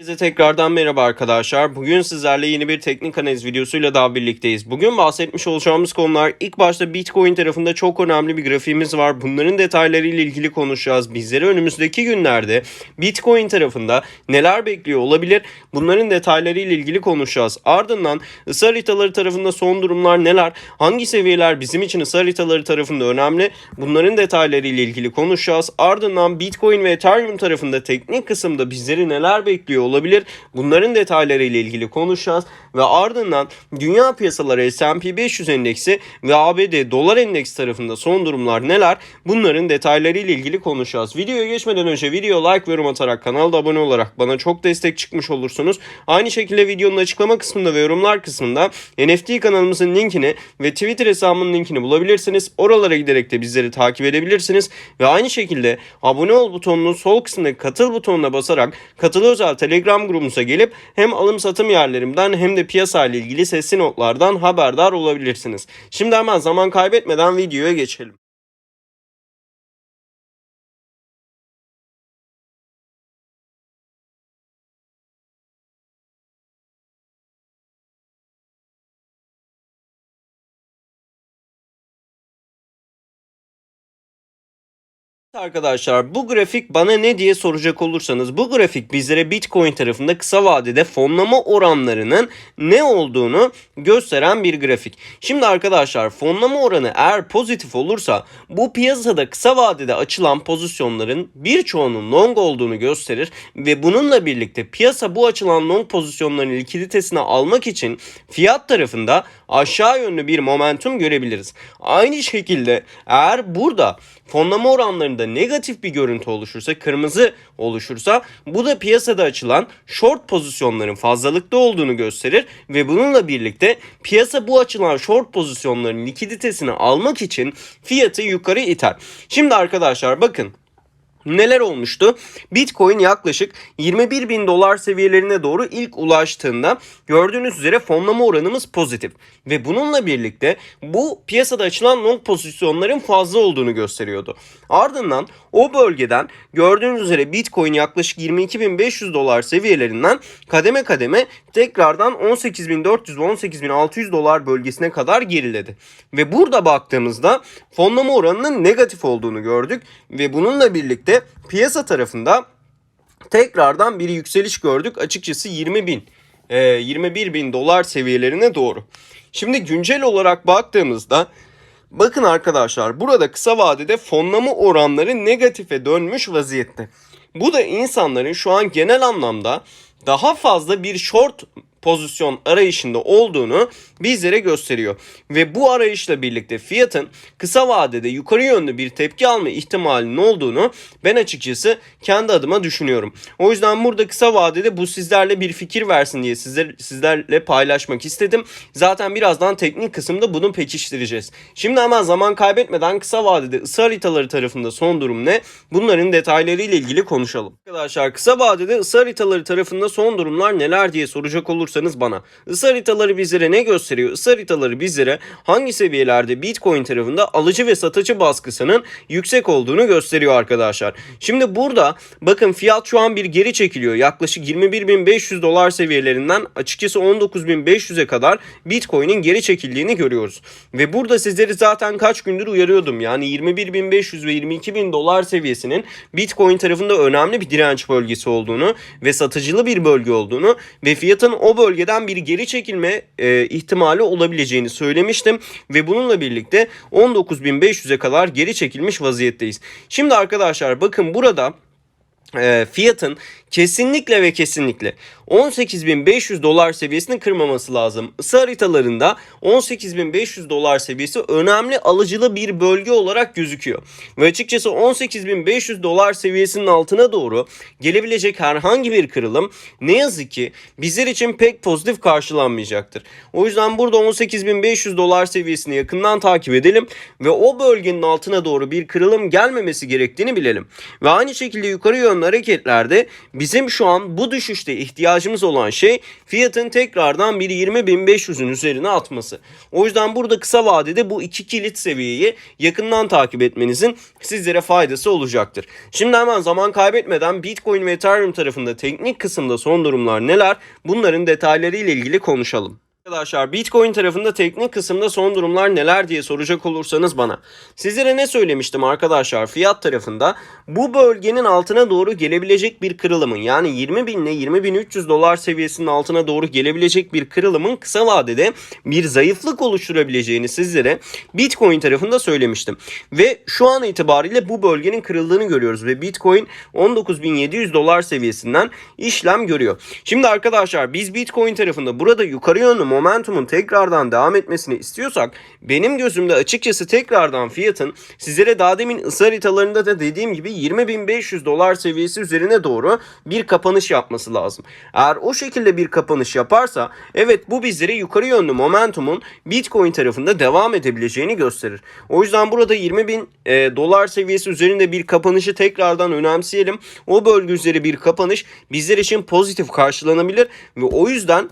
Size tekrardan merhaba arkadaşlar. Bugün sizlerle yeni bir teknik analiz videosuyla daha birlikteyiz. Bugün bahsetmiş olacağımız konular ilk başta Bitcoin tarafında çok önemli bir grafiğimiz var. Bunların detaylarıyla ilgili konuşacağız. Bizleri önümüzdeki günlerde Bitcoin tarafında neler bekliyor olabilir? Bunların detaylarıyla ilgili konuşacağız. Ardından ısı haritaları tarafında son durumlar neler? Hangi seviyeler bizim için ısı haritaları tarafında önemli? Bunların detaylarıyla ilgili konuşacağız. Ardından Bitcoin ve Ethereum tarafında teknik kısımda bizleri neler bekliyor olabilir. Bunların detaylarıyla ilgili konuşacağız ve ardından dünya piyasaları S&P 500 endeksi ve ABD dolar endeksi tarafında son durumlar neler? Bunların detaylarıyla ilgili konuşacağız. Videoya geçmeden önce video like ve yorum atarak kanalda abone olarak bana çok destek çıkmış olursunuz. Aynı şekilde videonun açıklama kısmında ve yorumlar kısmında NFT kanalımızın linkini ve Twitter hesabımın linkini bulabilirsiniz. Oralara giderek de bizleri takip edebilirsiniz ve aynı şekilde abone ol butonunun sol kısmındaki katıl butonuna basarak katıl özel Telegram grubumuza gelip hem alım satım yerlerimden hem de piyasa ile ilgili sesli notlardan haberdar olabilirsiniz. Şimdi hemen zaman kaybetmeden videoya geçelim. Arkadaşlar bu grafik bana ne diye soracak olursanız bu grafik bizlere Bitcoin tarafında kısa vadede fonlama oranlarının ne olduğunu gösteren bir grafik. Şimdi arkadaşlar fonlama oranı eğer pozitif olursa bu piyasada kısa vadede açılan pozisyonların birçoğunun long olduğunu gösterir ve bununla birlikte piyasa bu açılan long pozisyonların likiditesini almak için fiyat tarafında aşağı yönlü bir momentum görebiliriz. Aynı şekilde eğer burada fonlama oranlarında negatif bir görüntü oluşursa, kırmızı oluşursa bu da piyasada açılan short pozisyonların fazlalıkta olduğunu gösterir ve bununla birlikte piyasa bu açılan short pozisyonların likiditesini almak için fiyatı yukarı iter. Şimdi arkadaşlar bakın Neler olmuştu? Bitcoin yaklaşık 21 bin dolar seviyelerine doğru ilk ulaştığında gördüğünüz üzere fonlama oranımız pozitif. Ve bununla birlikte bu piyasada açılan long pozisyonların fazla olduğunu gösteriyordu. Ardından o bölgeden gördüğünüz üzere Bitcoin yaklaşık 22.500 dolar seviyelerinden kademe kademe tekrardan 18.400 ve 18.600 dolar bölgesine kadar geriledi. Ve burada baktığımızda fonlama oranının negatif olduğunu gördük ve bununla birlikte piyasa tarafında tekrardan bir yükseliş gördük. Açıkçası 20 bin, e, 21 bin dolar seviyelerine doğru. Şimdi güncel olarak baktığımızda bakın arkadaşlar burada kısa vadede fonlama oranları negatife dönmüş vaziyette. Bu da insanların şu an genel anlamda daha fazla bir short pozisyon arayışında olduğunu bizlere gösteriyor. Ve bu arayışla birlikte fiyatın kısa vadede yukarı yönlü bir tepki alma ihtimalinin olduğunu ben açıkçası kendi adıma düşünüyorum. O yüzden burada kısa vadede bu sizlerle bir fikir versin diye sizler, sizlerle paylaşmak istedim. Zaten birazdan teknik kısımda bunu pekiştireceğiz. Şimdi hemen zaman kaybetmeden kısa vadede ısı haritaları tarafında son durum ne? Bunların detaylarıyla ilgili konuşalım. Arkadaşlar kısa vadede ısı haritaları tarafında son durumlar neler diye soracak olursanız bana. Isı haritaları bizlere ne gösteriyor? Isı haritaları bizlere hangi seviyelerde Bitcoin tarafında alıcı ve satıcı baskısının yüksek olduğunu gösteriyor arkadaşlar. Şimdi burada bakın fiyat şu an bir geri çekiliyor. Yaklaşık 21.500 dolar seviyelerinden açıkçası 19.500'e kadar Bitcoin'in geri çekildiğini görüyoruz. Ve burada sizleri zaten kaç gündür uyarıyordum. Yani 21.500 ve 22.000 dolar seviyesinin Bitcoin tarafında önemli bir direnç bölgesi olduğunu ve satıcılı bir bölge olduğunu ve fiyatın o bölgeden bir geri çekilme e, ihtimali olabileceğini söylemiştim ve bununla birlikte 19.500'e kadar geri çekilmiş vaziyetteyiz. Şimdi arkadaşlar bakın burada e, fiyatın kesinlikle ve kesinlikle 18.500 dolar seviyesini kırmaması lazım. Isı haritalarında 18.500 dolar seviyesi önemli alıcılı bir bölge olarak gözüküyor. Ve açıkçası 18.500 dolar seviyesinin altına doğru gelebilecek herhangi bir kırılım ne yazık ki bizler için pek pozitif karşılanmayacaktır. O yüzden burada 18.500 dolar seviyesini yakından takip edelim ve o bölgenin altına doğru bir kırılım gelmemesi gerektiğini bilelim. Ve aynı şekilde yukarı yönlü hareketlerde bizim şu an bu düşüşte ihtiyacımız olan şey fiyatın tekrardan bir 20.500'ün üzerine atması. O yüzden burada kısa vadede bu iki kilit seviyeyi yakından takip etmenizin sizlere faydası olacaktır. Şimdi hemen zaman kaybetmeden Bitcoin ve Ethereum tarafında teknik kısımda son durumlar neler? Bunların detayları ile ilgili konuşalım. Arkadaşlar Bitcoin tarafında teknik kısımda son durumlar neler diye soracak olursanız bana. Sizlere ne söylemiştim arkadaşlar fiyat tarafında? Bu bölgenin altına doğru gelebilecek bir kırılımın yani 20 bin ile 20.300 dolar seviyesinin altına doğru gelebilecek bir kırılımın kısa vadede bir zayıflık oluşturabileceğini sizlere Bitcoin tarafında söylemiştim. Ve şu an itibariyle bu bölgenin kırıldığını görüyoruz ve Bitcoin 19.700 dolar seviyesinden işlem görüyor. Şimdi arkadaşlar biz Bitcoin tarafında burada yukarı yönlü momentumun tekrardan devam etmesini istiyorsak benim gözümde açıkçası tekrardan fiyatın sizlere daha demin ısı haritalarında da dediğim gibi 20.500 dolar seviyesi üzerine doğru bir kapanış yapması lazım. Eğer o şekilde bir kapanış yaparsa evet bu bizlere yukarı yönlü momentumun Bitcoin tarafında devam edebileceğini gösterir. O yüzden burada 20.000 e, dolar seviyesi üzerinde bir kapanışı tekrardan önemseyelim. O bölge üzeri bir kapanış bizler için pozitif karşılanabilir ve o yüzden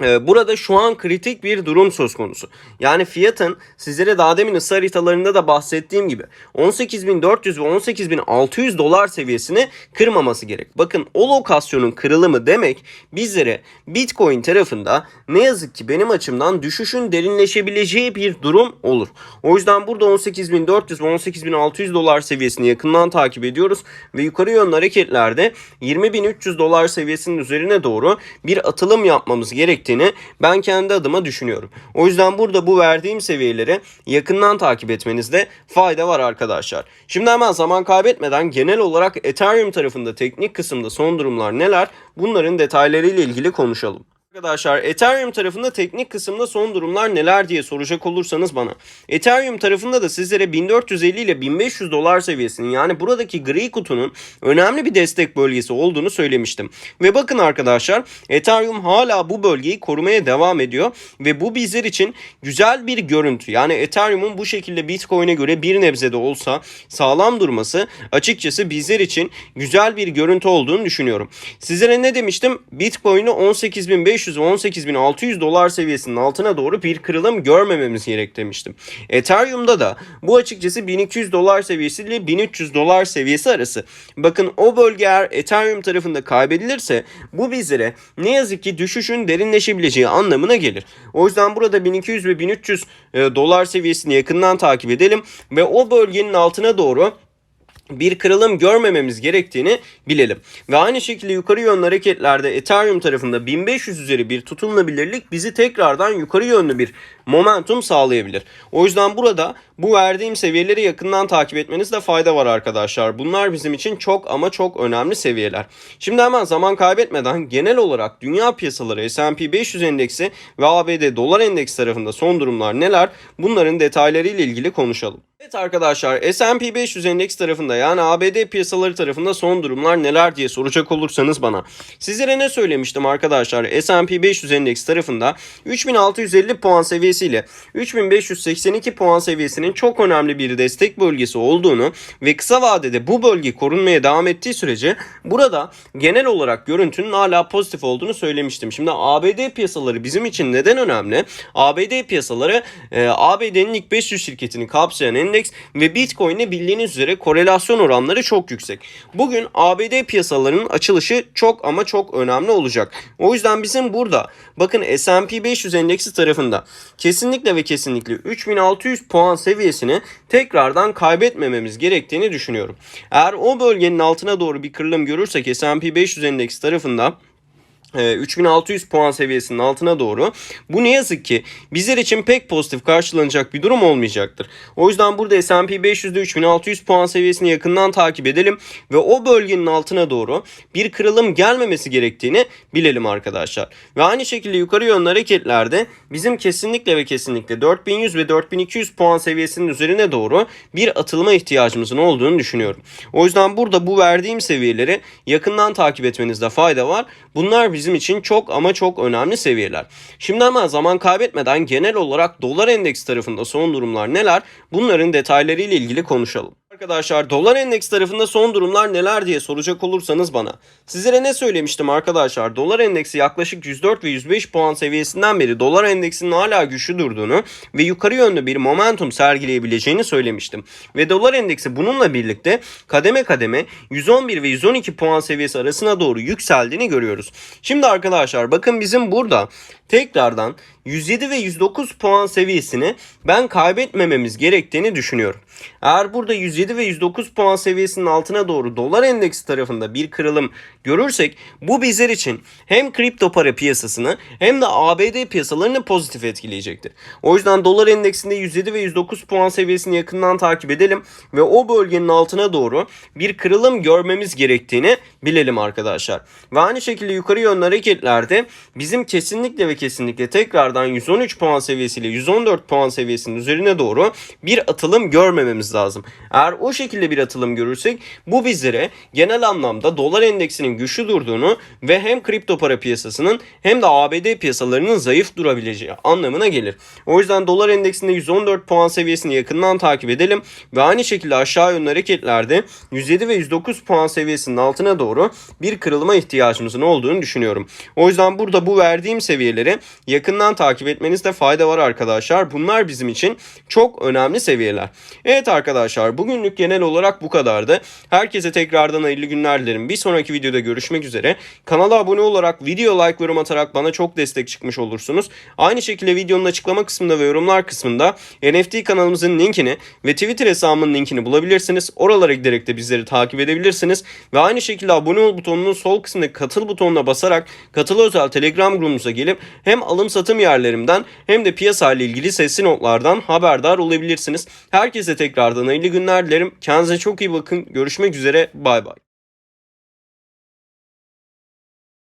Burada şu an kritik bir durum söz konusu. Yani fiyatın sizlere daha demin ısı haritalarında da bahsettiğim gibi 18.400 ve 18.600 dolar seviyesini kırmaması gerek. Bakın o lokasyonun kırılımı demek bizlere Bitcoin tarafında ne yazık ki benim açımdan düşüşün derinleşebileceği bir durum olur. O yüzden burada 18.400 ve 18.600 dolar seviyesini yakından takip ediyoruz ve yukarı yönlü hareketlerde 20.300 dolar seviyesinin üzerine doğru bir atılım yapmamız gerektiğini ben kendi adıma düşünüyorum. O yüzden burada bu verdiğim seviyeleri yakından takip etmenizde fayda var arkadaşlar. Şimdi hemen zaman kaybetmeden genel olarak Ethereum tarafında teknik kısımda son durumlar neler? Bunların detaylarıyla ilgili konuşalım. Arkadaşlar Ethereum tarafında teknik kısımda son durumlar neler diye soracak olursanız bana. Ethereum tarafında da sizlere 1450 ile 1500 dolar seviyesinin yani buradaki gri kutunun önemli bir destek bölgesi olduğunu söylemiştim. Ve bakın arkadaşlar Ethereum hala bu bölgeyi korumaya devam ediyor ve bu bizler için güzel bir görüntü. Yani Ethereum'un bu şekilde Bitcoin'e göre bir nebze de olsa sağlam durması açıkçası bizler için güzel bir görüntü olduğunu düşünüyorum. Sizlere ne demiştim? Bitcoin'i 18.500 ve 18.600 dolar seviyesinin altına doğru bir kırılım görmememiz gerek demiştim. Ethereum'da da bu açıkçası 1200 dolar seviyesi ile 1300 dolar seviyesi arası. Bakın o bölge eğer Ethereum tarafında kaybedilirse bu bizlere ne yazık ki düşüşün derinleşebileceği anlamına gelir. O yüzden burada 1200 ve 1300 e, dolar seviyesini yakından takip edelim ve o bölgenin altına doğru bir kırılım görmememiz gerektiğini bilelim. Ve aynı şekilde yukarı yönlü hareketlerde Ethereum tarafında 1500 üzeri bir tutunulabilirlik bizi tekrardan yukarı yönlü bir momentum sağlayabilir. O yüzden burada bu verdiğim seviyeleri yakından takip etmenizde fayda var arkadaşlar. Bunlar bizim için çok ama çok önemli seviyeler. Şimdi hemen zaman kaybetmeden genel olarak dünya piyasaları S&P 500 endeksi ve ABD dolar endeks tarafında son durumlar neler? Bunların detaylarıyla ilgili konuşalım. Evet arkadaşlar S&P 500 endeks tarafında yani ABD piyasaları tarafında son durumlar neler diye soracak olursanız bana. Sizlere ne söylemiştim arkadaşlar S&P 500 endeks tarafında 3650 puan seviyesiyle 3582 puan seviyesinin çok önemli bir destek bölgesi olduğunu ve kısa vadede bu bölge korunmaya devam ettiği sürece burada genel olarak görüntünün hala pozitif olduğunu söylemiştim. Şimdi ABD piyasaları bizim için neden önemli? ABD piyasaları e, ABD'nin ilk 500 şirketini kapsayan endeks ve Bitcoin'le bildiğiniz üzere korelasyon oranları çok yüksek. Bugün ABD piyasalarının açılışı çok ama çok önemli olacak. O yüzden bizim burada bakın S&P 500 endeksi tarafında kesinlikle ve kesinlikle 3600 puan seviyesini tekrardan kaybetmememiz gerektiğini düşünüyorum. Eğer o bölgenin altına doğru bir kırılım görürsek S&P 500 endeksi tarafında 3600 puan seviyesinin altına doğru. Bu ne yazık ki bizler için pek pozitif karşılanacak bir durum olmayacaktır. O yüzden burada S&P 500'de 3600 puan seviyesini yakından takip edelim ve o bölgenin altına doğru bir kırılım gelmemesi gerektiğini bilelim arkadaşlar. Ve aynı şekilde yukarı yönlü hareketlerde bizim kesinlikle ve kesinlikle 4100 ve 4200 puan seviyesinin üzerine doğru bir atılma ihtiyacımızın olduğunu düşünüyorum. O yüzden burada bu verdiğim seviyeleri yakından takip etmenizde fayda var. Bunlar bizim için çok ama çok önemli seviyeler. Şimdi hemen zaman kaybetmeden genel olarak dolar endeks tarafında son durumlar neler? Bunların detaylarıyla ilgili konuşalım. Arkadaşlar dolar endeks tarafında son durumlar neler diye soracak olursanız bana. Sizlere ne söylemiştim arkadaşlar? Dolar endeksi yaklaşık 104 ve 105 puan seviyesinden beri dolar endeksinin hala güçlü durduğunu ve yukarı yönlü bir momentum sergileyebileceğini söylemiştim. Ve dolar endeksi bununla birlikte kademe kademe 111 ve 112 puan seviyesi arasına doğru yükseldiğini görüyoruz. Şimdi arkadaşlar bakın bizim burada tekrardan 107 ve 109 puan seviyesini ben kaybetmememiz gerektiğini düşünüyorum. Eğer burada 107 ve 109 puan seviyesinin altına doğru dolar endeksi tarafında bir kırılım görürsek bu bizler için hem kripto para piyasasını hem de ABD piyasalarını pozitif etkileyecektir. O yüzden dolar endeksinde 107 ve 109 puan seviyesini yakından takip edelim ve o bölgenin altına doğru bir kırılım görmemiz gerektiğini bilelim arkadaşlar. Ve aynı şekilde yukarı yönlü hareketlerde bizim kesinlikle ve kesinlikle tekrardan 113 puan seviyesiyle 114 puan seviyesinin üzerine doğru bir atılım görmememiz lazım. Eğer o şekilde bir atılım görürsek bu bizlere genel anlamda dolar endeksinin güçlü durduğunu ve hem kripto para piyasasının hem de ABD piyasalarının zayıf durabileceği anlamına gelir. O yüzden dolar endeksinde 114 puan seviyesini yakından takip edelim ve aynı şekilde aşağı yönlü hareketlerde 107 ve 109 puan seviyesinin altına doğru bir kırılıma ihtiyacımızın olduğunu düşünüyorum. O yüzden burada bu verdiğim seviyeleri yakından takip etmenizde fayda var arkadaşlar. Bunlar bizim için çok önemli seviyeler. Evet arkadaşlar bugünlük genel olarak bu kadardı. Herkese tekrardan hayırlı günler dilerim. Bir sonraki videoda görüşmek üzere. Kanala abone olarak, video like, yorum atarak bana çok destek çıkmış olursunuz. Aynı şekilde videonun açıklama kısmında ve yorumlar kısmında NFT kanalımızın linkini ve Twitter hesabımın linkini bulabilirsiniz. Oralara giderek de bizleri takip edebilirsiniz. Ve aynı şekilde abone ol butonunun sol kısmındaki katıl butonuna basarak katıl özel Telegram grubumuza gelip hem alım satım yerlerimden hem de piyasa ile ilgili sesli notlardan haberdar olabilirsiniz. Herkese tekrardan hayırlı günler dilerim. Kendinize çok iyi bakın. Görüşmek üzere. Bay bay.